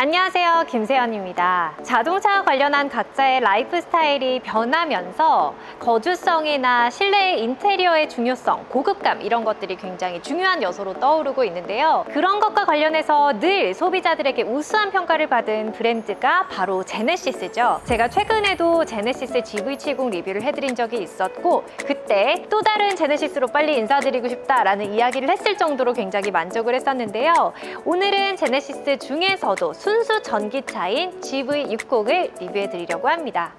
안녕하세요. 김세연입니다. 자동차 관련한 각자의 라이프 스타일이 변하면서 거주성이나 실내 인테리어의 중요성, 고급감 이런 것들이 굉장히 중요한 요소로 떠오르고 있는데요. 그런 것과 관련해서 늘 소비자들에게 우수한 평가를 받은 브랜드가 바로 제네시스죠. 제가 최근에도 제네시스 GV70 리뷰를 해드린 적이 있었고 그때 또 다른 제네시스로 빨리 인사드리고 싶다라는 이야기를 했을 정도로 굉장히 만족을 했었는데요. 오늘은 제네시스 중에서도 순수 전기차인 GV60을 리뷰해 드리려고 합니다.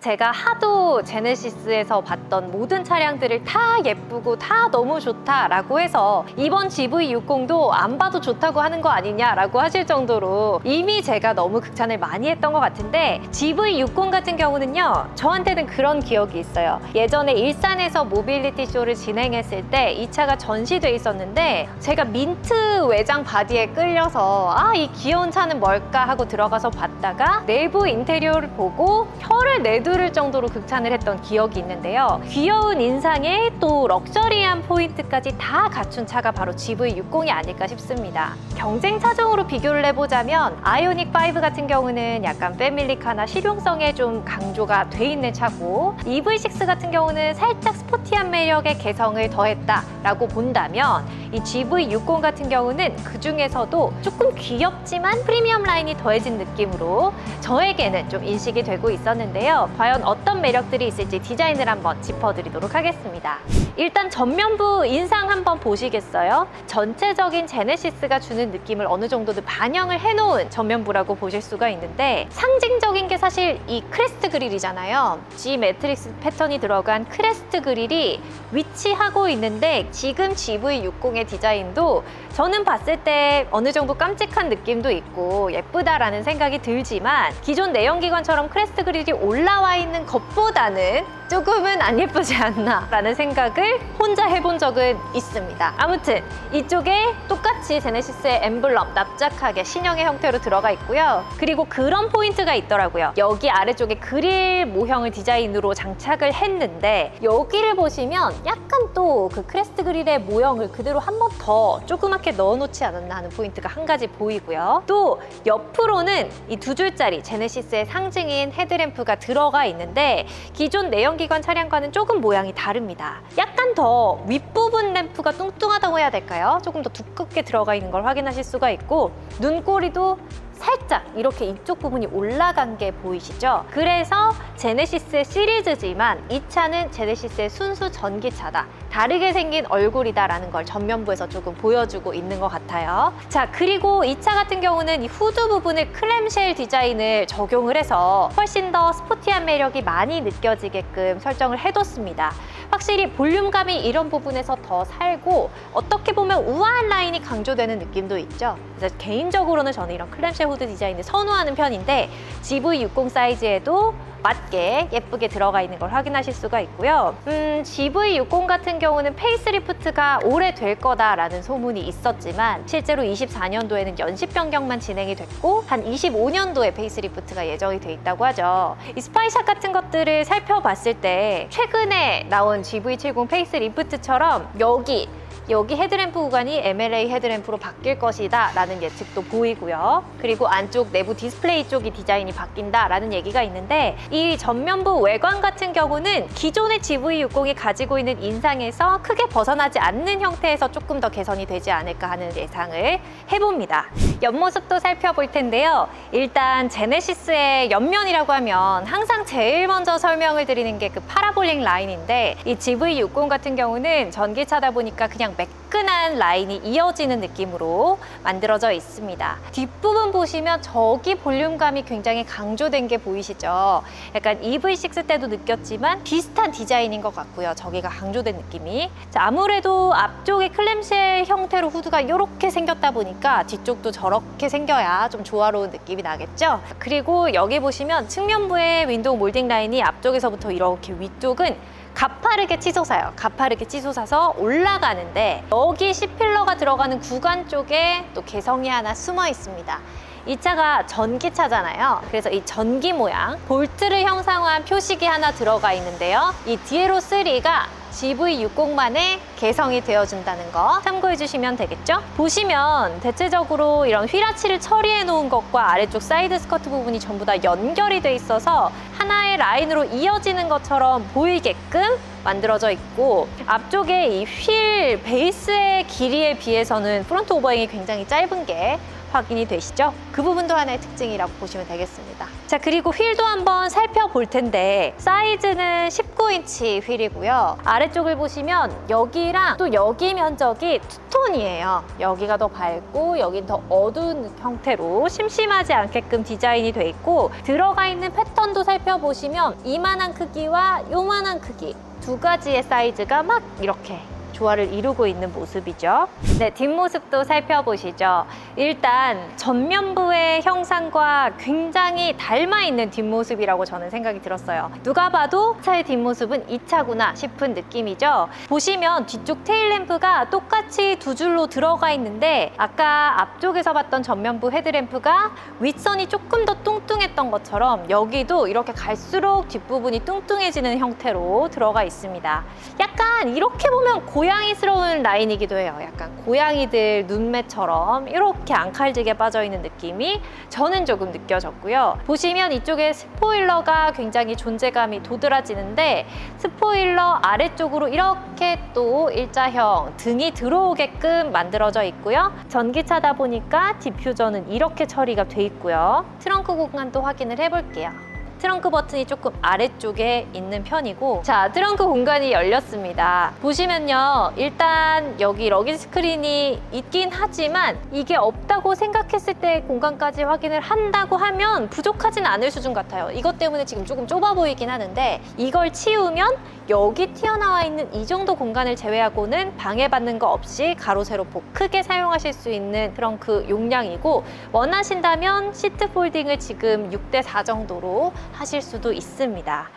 제가 하도 제네시스에서 봤던 모든 차량들을 다 예쁘고 다 너무 좋다라고 해서 이번 GV60도 안 봐도 좋다고 하는 거 아니냐라고 하실 정도로 이미 제가 너무 극찬을 많이 했던 것 같은데 GV60 같은 경우는요 저한테는 그런 기억이 있어요. 예전에 일산에서 모빌리티 쇼를 진행했을 때 이 차가 전시돼 있었는데 제가 민트 외장 바디에 끌려서 아 이 귀여운 차는 뭘까 하고 들어가서 봤다가 내부 인테리어를 보고 혀를 내 두를 정도로 극찬을 했던 기억이 있는데요. 귀여운 인상에 또 럭셔리한 포인트까지 다 갖춘 차가 바로 GV60이 아닐까 싶습니다. 경쟁 차종으로 비교를 해보자면 아이오닉 5 같은 경우는 약간 패밀리카나 실용성에 좀 강조가 돼 있는 차고 EV6 같은 경우는 살짝 스포티한 매력의 개성을 더했다라고 본다면 이 GV60 같은 경우는 그 중에서도 조금 귀엽지만 프리미엄 라인이 더해진 느낌으로 저에게는 좀 인식이 되고 있었는데요. 과연 어떤 매력들이 있을지 디자인을 한번 짚어드리도록 하겠습니다. 일단 전면부 인상 한번 보시겠어요? 전체적인 제네시스가 주는 느낌을 어느 정도는 반영을 해놓은 전면부라고 보실 수가 있는데 상징적인 게 사실 이 크레스트 그릴이잖아요. G 매트릭스 패턴이 들어간 크레스트 그릴이 위치하고 있는데 지금 GV60의 디자인도 저는 봤을 때 어느 정도 깜찍한 느낌도 있고 예쁘다라는 생각이 들지만 기존 내연기관처럼 크레스트 그릴이 올라와 있는 것보다는 조금은 안 예쁘지 않나 라는 생각을 혼자 해본 적은 있습니다. 아무튼 이쪽에 똑같이 제네시스의 엠블럼 납작하게 신형의 형태로 들어가 있고요. 그리고 그런 포인트가 있더라고요. 여기 아래쪽에 그릴 모형을 디자인으로 장착을 했는데 여기를 보시면 약간 또 그 크레스트 그릴의 모형을 그대로 한 번 더 조그맣게 넣어놓지 않았나 하는 포인트가 한 가지 보이고요. 또 옆으로는 이 두 줄짜리 제네시스의 상징인 헤드램프가 들어가 있는데 기존 내연 기관 차량과는 조금 모양이 다릅니다. 약간 더 윗부분 램프가 뚱뚱하다고 해야 될까요? 조금 더 두껍게 들어가 있는 걸 확인하실 수가 있고 눈꼬리도 살짝 이렇게 이쪽 부분이 올라간 게 보이시죠? 그래서 제네시스의 시리즈지만 이 차는 제네시스의 순수 전기차다. 다르게 생긴 얼굴이다라는 걸 전면부에서 조금 보여주고 있는 것 같아요. 자, 그리고 이 차 같은 경우는 이 후드 부분을 클램쉘 디자인을 적용을 해서 훨씬 더 스포티한 매력이 많이 느껴지게끔 설정을 해뒀습니다. 확실히 볼륨감이 이런 부분에서 더 살고 어떻게 보면 우아한 라인이 강조되는 느낌도 있죠. 개인적으로는 저는 이런 클램쉘 후드 디자인을 선호하는 편인데 GV60 사이즈에도 맞게 예쁘게 들어가 있는 걸 확인하실 수가 있고요. 음, GV60 같은 경우는 페이스리프트가 올해 될 거다라는 소문이 있었지만 실제로 24년도에는 연식 변경만 진행이 됐고 한 25년도에 페이스리프트가 예정이 돼 있다고 하죠. 이 스파이샷 같은 것들을 살펴봤을 때 최근에 나온 GV70 페이스리프트처럼 여기 여기 헤드램프 구간이 MLA 헤드램프로 바뀔 것이다 라는 예측도 보이고요. 그리고 안쪽 내부 디스플레이 쪽이 디자인이 바뀐다 라는 얘기가 있는데 이 전면부 외관 같은 경우는 기존의 GV60이 가지고 있는 인상에서 크게 벗어나지 않는 형태에서 조금 더 개선이 되지 않을까 하는 예상을 해봅니다. 옆모습도 살펴볼 텐데요. 일단 제네시스의 옆면이라고 하면 항상 제일 먼저 설명을 드리는 게 그 파라볼릭 라인인데 이 GV60 같은 경우는 전기차다 보니까 그냥 매끈한 라인이 이어지는 느낌으로 만들어져 있습니다. 뒷부분 보시면 저기 볼륨감이 굉장히 강조된 게 보이시죠? 약간 EV6 때도 느꼈지만 비슷한 디자인인 것 같고요. 저기가 강조된 느낌이. 자, 아무래도 앞쪽에 클램쉘 형태로 후드가 이렇게 생겼다 보니까 뒤쪽도 저렇게 생겨야 좀 조화로운 느낌이 나겠죠? 그리고 여기 보시면 측면부의 윈도우 몰딩 라인이 앞쪽에서부터 이렇게 위쪽은 가파르게 치솟아요. 가파르게 치솟아서 올라가는데 여기 C필러가 들어가는 구간 쪽에 또 개성이 하나 숨어 있습니다. 이 차가 전기차잖아요. 그래서 이 전기 모양, 볼트를 형상화한 표식이 하나 들어가 있는데요. 이 디에로 3가 GV60만의 개성이 되어준다는 거 참고해 주시면 되겠죠? 보시면 대체적으로 이런 휘라치를 처리해 놓은 것과 아래쪽 사이드 스커트 부분이 전부 다 연결이 돼 있어서 하나의 라인으로 이어지는 것처럼 보이게끔 만들어져 있고 앞쪽에 이 휠 베이스의 길이에 비해서는 프론트 오버행이 굉장히 짧은 게 확인이 되시죠? 그 부분도 하나의 특징이라고 보시면 되겠습니다. 자, 그리고 휠도 한번 살펴볼 텐데 사이즈는 19인치 휠이고요. 아래쪽을 보시면 여기랑 또 여기 면적이 투톤이에요. 여기가 더 밝고 여긴 더 어두운 형태로 심심하지 않게끔 디자인이 돼 있고 들어가 있는 패턴도 살펴보시면 이만한 크기와 요만한 크기 두 가지의 사이즈가 막 이렇게 조화를 이루고 있는 모습이죠. 네, 뒷모습도 살펴보시죠. 일단 전면부의 형상과 굉장히 닮아 있는 뒷모습이라고 저는 생각이 들었어요. 누가 봐도 차의 뒷모습은 이 차구나 싶은 느낌이죠. 보시면 뒤쪽 테일램프가 똑같이 두 줄로 들어가 있는데 아까 앞쪽에서 봤던 전면부 헤드램프가 윗선이 조금 더 뚱뚱했던 것처럼 여기도 이렇게 갈수록 뒷부분이 뚱뚱해지는 형태로 들어가 있습니다. 약간 이렇게 보면 고 양이스러운 라인이기도 해요. 약간 고양이들 눈매처럼 이렇게 앙칼지게 빠져 있는 느낌이 저는 조금 느껴졌고요. 보시면 이쪽에 스포일러가 굉장히 존재감이 도드라지는데 스포일러 아래쪽으로 이렇게 또 일자형 등이 들어오게끔 만들어져 있고요. 전기차다 보니까 디퓨저는 이렇게 처리가 돼 있고요. 트렁크 공간도 확인을 해볼게요. 트렁크 버튼이 조금 아래쪽에 있는 편이고 자 트렁크 공간이 열렸습니다. 보시면요 일단 여기 러기 스크린이 있긴 하지만 이게 없다고 생각했을 때 공간까지 확인을 한다고 하면 부족하진 않을 수준 같아요. 이것 때문에 지금 조금 좁아 보이긴 하는데 이걸 치우면 여기 튀어나와 있는 이 정도 공간을 제외하고는 방해받는 거 없이 가로 세로 폭 크게 사용하실 수 있는 트렁크 용량이고 원하신다면 시트 폴딩을 지금 6대 4 정도로 하실 수도 있습니다.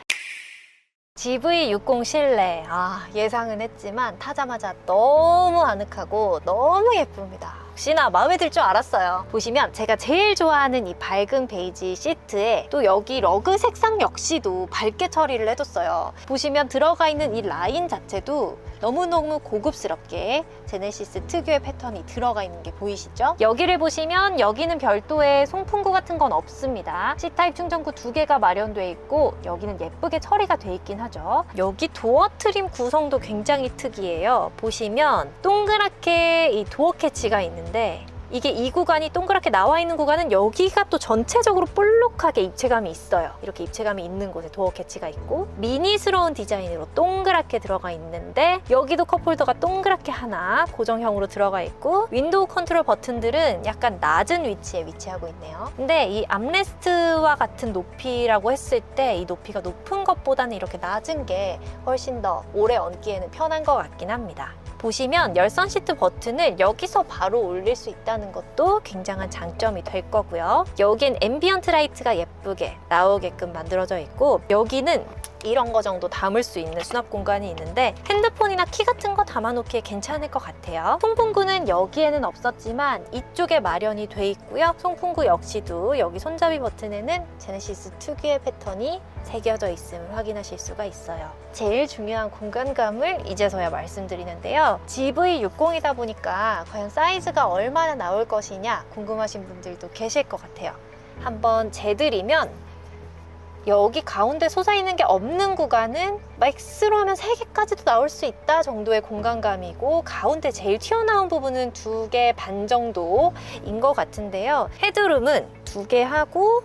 GV60 실내 아, 예상은 했지만 타자마자 너무 아늑하고 너무 예쁩니다. 혹시나 마음에 들 줄 알았어요. 보시면 제가 제일 좋아하는 이 밝은 베이지 시트에 또 여기 러그 색상 역시도 밝게 처리를 해뒀어요. 보시면 들어가 있는 이 라인 자체도 너무너무 고급스럽게 제네시스 특유의 패턴이 들어가 있는 게 보이시죠? 여기를 보시면 여기는 별도의 송풍구 같은 건 없습니다. C타입 충전구 두 개가 마련돼 있고 여기는 예쁘게 처리가 돼 있긴 하죠. 여기 도어 트림 구성도 굉장히 특이해요. 보시면 동그랗게 이 도어 캐치가 있는데 이게 이 구간이 동그랗게 나와 있는 구간은 여기가 또 전체적으로 볼록하게 입체감이 있어요. 이렇게 입체감이 있는 곳에 도어 캐치가 있고 미니스러운 디자인으로 동그랗게 들어가 있는데 여기도 컵홀더가 동그랗게 하나 고정형으로 들어가 있고 윈도우 컨트롤 버튼들은 약간 낮은 위치에 위치하고 있네요. 근데 이 암레스트와 같은 높이라고 했을 때 이 높이가 높은 것보다는 이렇게 낮은 게 훨씬 더 오래 얹기에는 편한 것 같긴 합니다. 보시면 열선 시트 버튼을 여기서 바로 올릴 수 있다는 것도 굉장한 장점이 될 거고요. 여긴 앰비언트 라이트가 예쁘게 나오게끔 만들어져 있고 여기는 이런 거 정도 담을 수 있는 수납 공간이 있는데 핸드폰이나 키 같은 거 담아놓기에 괜찮을 것 같아요. 송풍구는 여기에는 없었지만 이쪽에 마련이 돼 있고요. 송풍구 역시도 여기 손잡이 버튼에는 제네시스 특유의 패턴이 새겨져 있음을 확인하실 수가 있어요. 제일 중요한 공간감을 이제서야 말씀드리는데요. GV60이다 보니까 과연 사이즈가 얼마나 나올 것이냐 궁금하신 분들도 계실 것 같아요. 한번 재드리면 여기 가운데 솟아있는 게 없는 구간은 맥스로 하면 3개까지도 나올 수 있다 정도의 공간감이고 가운데 제일 튀어나온 부분은 2개 반 정도인 것 같은데요. 헤드룸은 2개 하고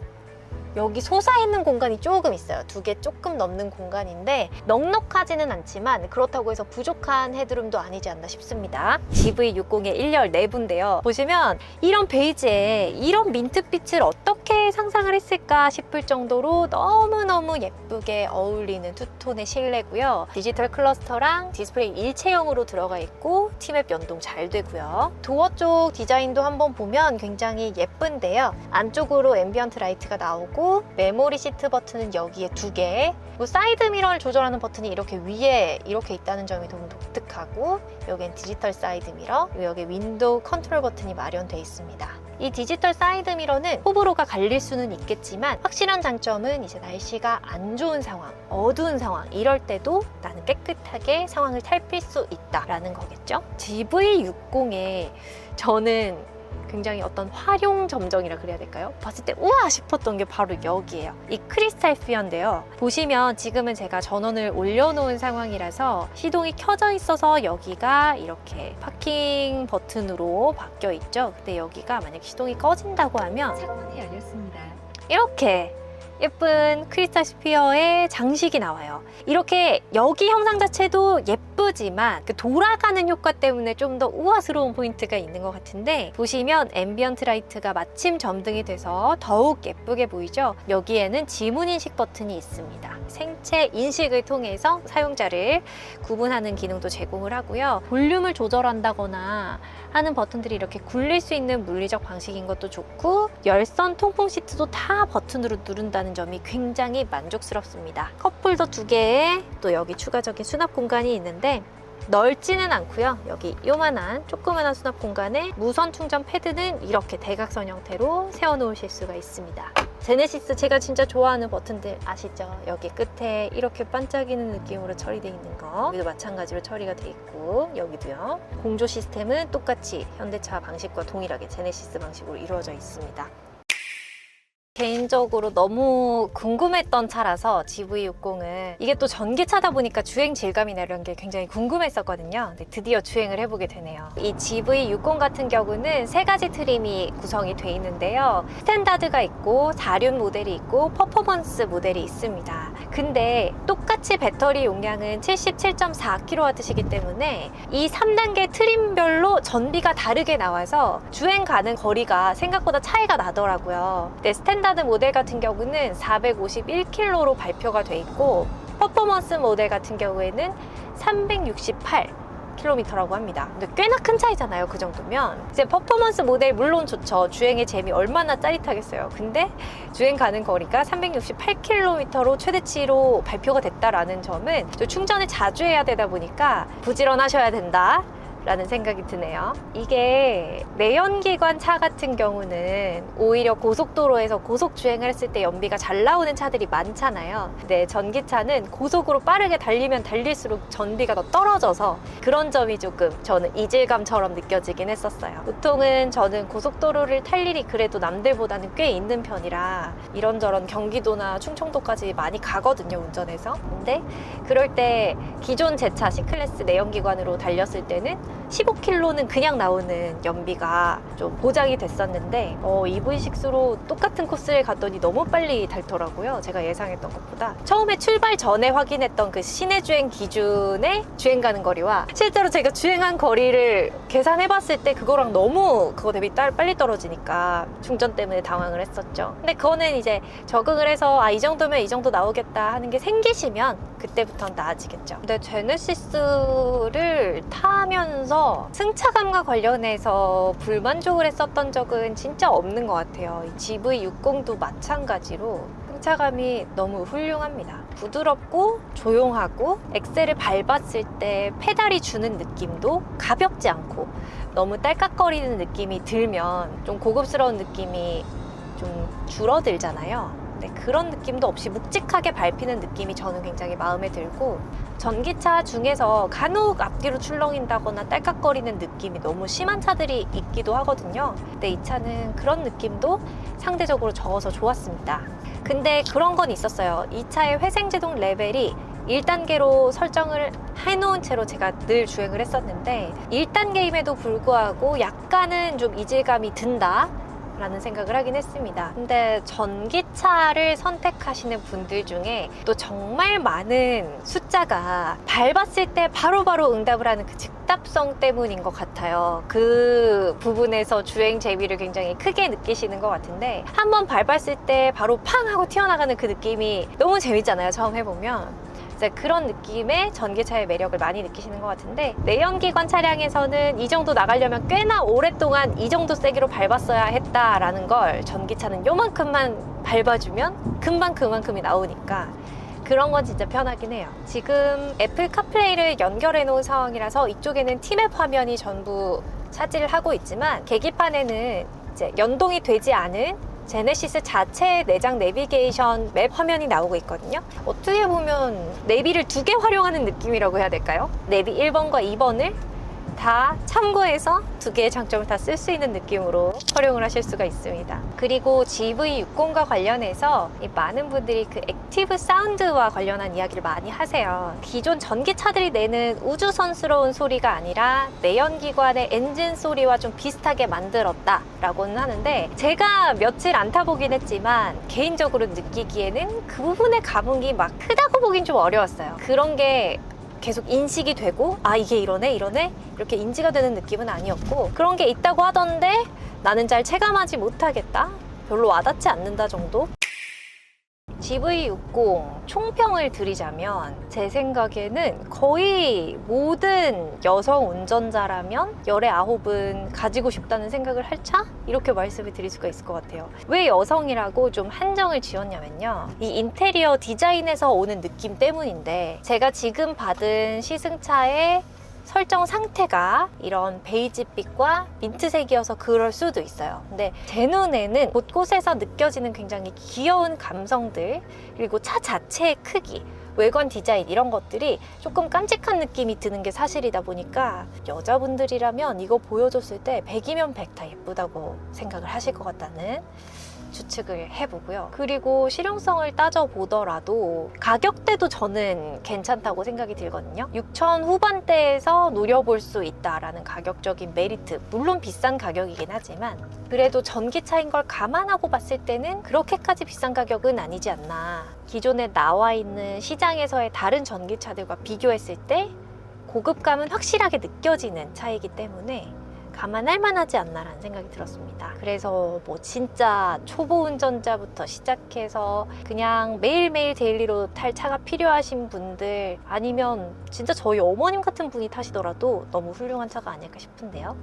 여기 솟아있는 공간이 조금 있어요. 두 개 조금 넘는 공간인데 넉넉하지는 않지만 그렇다고 해서 부족한 헤드룸도 아니지 않나 싶습니다. GV60의 1열 내부인데요. 보시면 이런 베이지에 이런 민트빛을 어떻게 상상을 했을까 싶을 정도로 너무너무 예쁘게 어울리는 투톤의 실내고요. 디지털 클러스터랑 디스플레이 일체형으로 들어가 있고 티맵 연동 잘 되고요. 도어 쪽 디자인도 한번 보면 굉장히 예쁜데요. 안쪽으로 앰비언트 라이트가 나오고 메모리 시트 버튼은 여기에 두 개, 그리고 사이드 미러를 조절하는 버튼이 이렇게 위에 이렇게 있다는 점이 너무 독특하고 여기엔 디지털 사이드 미러, 여기 윈도우 컨트롤 버튼이 마련되어 있습니다. 이 디지털 사이드 미러는 호불호가 갈릴 수는 있겠지만 확실한 장점은 이제 날씨가 안 좋은 상황, 어두운 상황 이럴 때도 나는 깨끗하게 상황을 살필 수 있다라는 거겠죠. GV60에 저는 굉장히 어떤 활용 점정이라 그래야 될까요? 봤을 때 우와 싶었던 게 바로 여기예요. 이 크리스탈 피어인데요. 보시면 지금은 제가 전원을 올려놓은 상황이라서 시동이 켜져 있어서 여기가 이렇게 파킹 버튼으로 바뀌어 있죠. 근데 여기가 만약 시동이 꺼진다고 하면 창문이 열렸습니다. 이렇게 예쁜 크리스탈 스피어의 장식이 나와요. 이렇게 여기 형상 자체도 예쁘지만 그 돌아가는 효과 때문에 좀 더 우아스러운 포인트가 있는 것 같은데 보시면 앰비언트 라이트가 마침 점등이 돼서 더욱 예쁘게 보이죠? 여기에는 지문 인식 버튼이 있습니다. 생체 인식을 통해서 사용자를 구분하는 기능도 제공을 하고요. 볼륨을 조절한다거나 하는 버튼들이 이렇게 굴릴 수 있는 물리적 방식인 것도 좋고 열선 통풍 시트도 다 버튼으로 누른다는 점이 굉장히 만족스럽습니다. 컵홀더 두 개에 또 여기 추가적인 수납 공간이 있는데 넓지는 않고요. 여기 요만한 조그만한 수납 공간에 무선 충전 패드는 이렇게 대각선 형태로 세워놓으실 수가 있습니다. 제네시스 제가 진짜 좋아하는 버튼들 아시죠? 여기 끝에 이렇게 반짝이는 느낌으로 처리되어 있는 거 여기도 마찬가지로 처리가 돼 있고 여기도요. 공조 시스템은 똑같이 현대차 방식과 동일하게 제네시스 방식으로 이루어져 있습니다. 개인적으로 너무 궁금했던 차라서 GV60은 이게 또 전기차다 보니까 주행 질감이나 이런 게 굉장히 궁금했었거든요. 근데 드디어 주행을 해보게 되네요. 이 GV60 같은 경우는 세 가지 트림이 구성이 돼 있는데요. 스탠다드가 있고 4륜 모델이 있고 퍼포먼스 모델이 있습니다. 근데 똑같이 배터리 용량은 77.4kWh이기 때문에 이 3단계 트림별로 전비가 다르게 나와서 주행 가는 거리가 생각보다 차이가 나더라고요. 근데 스탠다드 모델 같은 경우는 451km로 발표가 돼 있고 퍼포먼스 모델 같은 경우에는 368 킬로미터라고 합니다. 근데 꽤나 큰 차이잖아요. 그 정도면. 이제 퍼포먼스 모델 물론 좋죠. 주행의 재미 얼마나 짜릿하겠어요. 근데 주행 가는 거리가 368km로 최대치로 발표가 됐다라는 점은 저 충전을 자주 해야 되다 보니까 부지런하셔야 된다. 라는 생각이 드네요. 이게 내연기관 차 같은 경우는 오히려 고속도로에서 고속 주행을 했을 때 연비가 잘 나오는 차들이 많잖아요. 근데 전기차는 고속으로 빠르게 달리면 달릴수록 전비가 더 떨어져서 그런 점이 조금 저는 이질감처럼 느껴지긴 했었어요. 보통은 저는 고속도로를 탈 일이 그래도 남들보다는 꽤 있는 편이라 이런저런 경기도나 충청도까지 많이 가거든요, 운전해서. 근데 그럴 때 기존 제 차 C클래스 내연기관으로 달렸을 때는 15km는 그냥 나오는 연비가 좀 보장이 됐었는데 어, EV6로 똑같은 코스를 갔더니 너무 빨리 닳더라고요. 제가 예상했던 것보다. 처음에 출발 전에 확인했던 그 시내 주행 기준의 주행 가는 거리와 실제로 제가 주행한 거리를 계산해 봤을 때 그거랑 너무 그거 대비 딸- 빨리 떨어지니까 충전 때문에 당황을 했었죠. 근데 그거는 이제 적응을 해서 아, 이 정도면 이 정도 나오겠다 하는 게 생기시면 그때부터는 나아지겠죠. 근데 제네시스를 타면서 승차감과 관련해서 불만족을 했었던 적은 진짜 없는 것 같아요. 이 GV60도 마찬가지로 승차감이 너무 훌륭합니다. 부드럽고 조용하고 엑셀을 밟았을 때 페달이 주는 느낌도 가볍지 않고 너무 딸깍거리는 느낌이 들면 좀 고급스러운 느낌이 좀 줄어들잖아요. 네, 그런 느낌도 없이 묵직하게 밟히는 느낌이 저는 굉장히 마음에 들고 전기차 중에서 간혹 앞뒤로 출렁인다거나 딸깍거리는 느낌이 너무 심한 차들이 있기도 하거든요. 근데 이 차는 그런 느낌도 상대적으로 적어서 좋았습니다. 근데 그런 건 있었어요. 이 차의 회생제동 레벨이 1단계로 설정을 해놓은 채로 제가 늘 주행을 했었는데 1단계임에도 불구하고 약간은 좀 이질감이 든다. 라는 생각을 하긴 했습니다. 근데 전기차를 선택하시는 분들 중에 또 정말 많은 숫자가 밟았을 때 바로 바로 응답을 하는 그 즉답성 때문인 것 같아요. 그 부분에서 주행 재미를 굉장히 크게 느끼시는 것 같은데 한번 밟았을 때 바로 팡 하고 튀어나가는 그 느낌이 너무 재밌잖아요. 처음 해보면. 이제 그런 느낌의 전기차의 매력을 많이 느끼시는 것 같은데 내연기관 차량에서는 이 정도 나가려면 꽤나 오랫동안 이 정도 세기로 밟았어야 했다라는 걸 전기차는 요만큼만 밟아주면 금방 그만큼이 나오니까 그런 건 진짜 편하긴 해요. 지금 애플 카플레이를 연결해 놓은 상황이라서 이쪽에는 티맵 화면이 전부 차지를 하고 있지만 계기판에는 이제 연동이 되지 않은 제네시스 자체의 내장 내비게이션 맵 화면이 나오고 있거든요. 어떻게 보면 내비를 두 개 활용하는 느낌이라고 해야 될까요? 내비 1번과 2번을 다 참고해서 두 개의 장점을 다 쓸 수 있는 느낌으로 활용을 하실 수가 있습니다. 그리고 GV60과 관련해서 이 많은 분들이 그 액티브 사운드와 관련한 이야기를 많이 하세요. 기존 전기차들이 내는 우주선스러운 소리가 아니라 내연기관의 엔진 소리와 좀 비슷하게 만들었다라고는 하는데 제가 며칠 안 타보긴 했지만 개인적으로 느끼기에는 그 부분의 감흥이 막 크다고 보긴 좀 어려웠어요. 그런 게 계속 인식이 되고 아 이게 이러네 이러네 이렇게 인지가 되는 느낌은 아니었고 그런 게 있다고 하던데 나는 잘 체감하지 못하겠다. 별로 와닿지 않는다 정도 GV60 총평을 드리자면 제 생각에는 거의 모든 여성 운전자라면 열의 아홉은 가지고 싶다는 생각을 할 차? 이렇게 말씀을 드릴 수가 있을 것 같아요. 왜 여성이라고 좀 한정을 지었냐면요. 이 인테리어 디자인에서 오는 느낌 때문인데 제가 지금 받은 시승차의 설정 상태가 이런 베이지빛과 민트색이어서 그럴 수도 있어요. 근데 제 눈에는 곳곳에서 느껴지는 굉장히 귀여운 감성들, 그리고 차 자체의 크기, 외관 디자인 이런 것들이 조금 깜찍한 느낌이 드는 게 사실이다 보니까 여자분들이라면 이거 보여줬을 때 100이면 100 다 예쁘다고 생각을 하실 것 같다는 추측을 해보고요. 그리고 실용성을 따져보더라도 가격대도 저는 괜찮다고 생각이 들거든요. 6천 후반대에서 노려볼 수 있다라는 가격적인 메리트. 물론 비싼 가격이긴 하지만 그래도 전기차인 걸 감안하고 봤을 때는 그렇게까지 비싼 가격은 아니지 않나. 기존에 나와 있는 시장에서의 다른 전기차들과 비교했을 때 고급감은 확실하게 느껴지는 차이기 때문에 감안할 만하지 않나라는 생각이 들었습니다. 그래서 뭐 진짜 초보 운전자부터 시작해서 그냥 매일매일 데일리로 탈 차가 필요하신 분들 아니면 진짜 저희 어머님 같은 분이 타시더라도 너무 훌륭한 차가 아닐까 싶은데요.